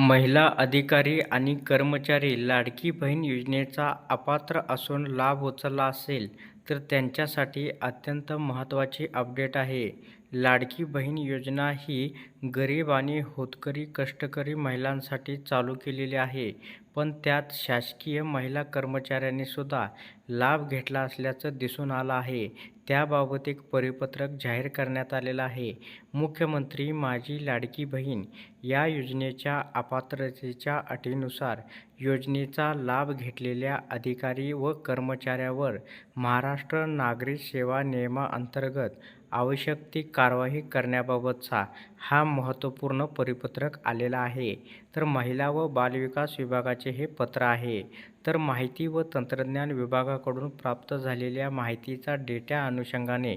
महिला अधिकारी आणि कर्मचारी लाडकी बहीण योजनेचा अपात्र असून लाभ उचलला असेल तर त्यांच्यासाठी अत्यंत महत्त्वाची अपडेट आहे. लाडकी बहीण योजना ही गरीब आणि होतकरी कष्टकरी महिलांसाठी चालू केलेली आहे पण त्यात शासकीय महिला कर्मचाऱ्यांनीसुद्धा लाभ घेतला असल्याचं दिसून आलं आहे. त्याबाबत एक परिपत्रक जाहीर करण्यात आलेलं आहे. मुख्यमंत्री माझी लाडकी बहीण या योजनेच्या अपात्रतेच्या अटीनुसार योजनेचा लाभ घेतलेल्या अधिकारी व कर्मचाऱ्यावर महाराष्ट्र नागरी सेवा नियमाअंतर्गत आवश्यक ती कारवाई करण्याबाबतचा हा महत्त्वपूर्ण परिपत्रक आलेला आहे. तर महिला व बालविकास विभागाचे हे पत्र आहे. तर माहिती व तंत्रज्ञान विभागाकडून प्राप्त झालेल्या माहितीचा डेटा अनुषंगाने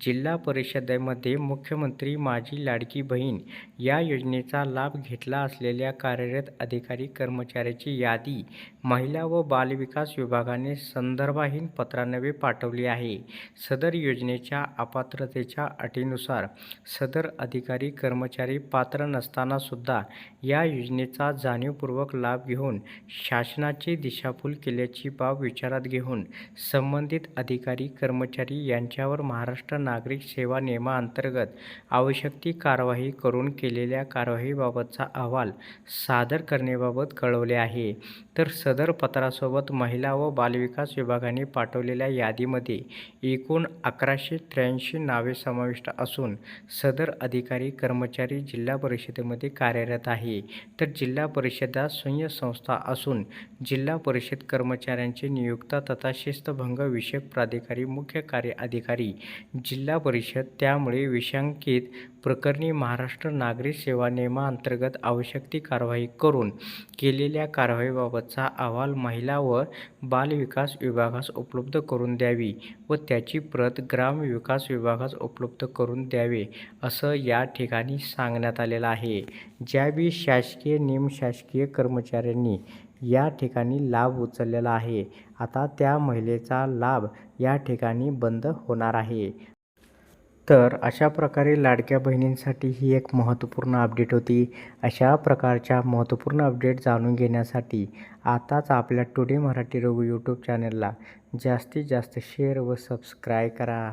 जिल्हा परिषदेमध्ये मुख्यमंत्री माझी लाडकी बहीण या योजनेचा लाभ घेतला असलेल्या कार्यरत अधिकारी कर्मचाऱ्याची यादी महिला व बालविकास विभागाने संदर्भाहीन पत्रान्वये पाठवली आहे. सदर योजनेच्या अपात्रतेच्या अटीनुसार सदर अधिकारी कर्मचारी पात्र नसतानासुद्धा या योजनेचा जाणीवपूर्वक लाभ घेऊन शासनाची दिशाभूल केल्याची बाब विचारात घेऊन संबंधित अधिकारी कर्मचारी यांच्यावर महाराष्ट्र नागरिक सेवा नियमाअंतर्गत आवश्यक ती कारवाई करून केलेल्या कारवाईबाबतचा अहवाल सादर करण्याबाबत कळवले आहे. तर सदर पत्रासोबत महिला व बालविकास विभागाने पाठवलेल्या यादीमध्ये एकूण अकराशे त्र्याऐंशी नावे समाविष्ट असून सदर अधिकारी कर्मचारी जिल्हा परिषदेमध्ये कार्यरत आहे. तर जिल्हा परिषदा स्वयं संस्था असून जिल्हा परिषद कर्मचाऱ्यांचे नियुक्ता तथा शिस्तभंग विषयक प्राधिकारी मुख्य कार्य अधिकारी जिल्हा परिषद. त्यामुळे विशंकित प्रकरणी महाराष्ट्र नागरी सेवा नियमाअंतर्गत आवश्यक ती कारवाई करून केलेल्या कारवाईबाबतचा अहवाल महिला व बालविकास विभागास उपलब्ध करून द्यावी व त्याची प्रत ग्रामविकास विभागास उपलब्ध करून द्यावे असं या ठिकाणी सांगण्यात आलेलं आहे. ज्या बी शासकीय निमशासकीय कर्मचाऱ्यांनी या ठिकाणी लाभ उचललेला आहे. आता त्या महिलेचा लाभ या ठिकाणी बंद होणार आहे. तर अशा प्रकारे लाडक्या बहिणींसाठी ही एक महत्त्वपूर्ण अपडेट होती. अशा प्रकारच्या महत्त्वपूर्ण अपडेट जाणून घेण्यासाठी आताच आपल्या टुडे मराठी रघु यूट्यूब चॅनलला जास्तीत जास्त शेअर व सबस्क्राईब करा.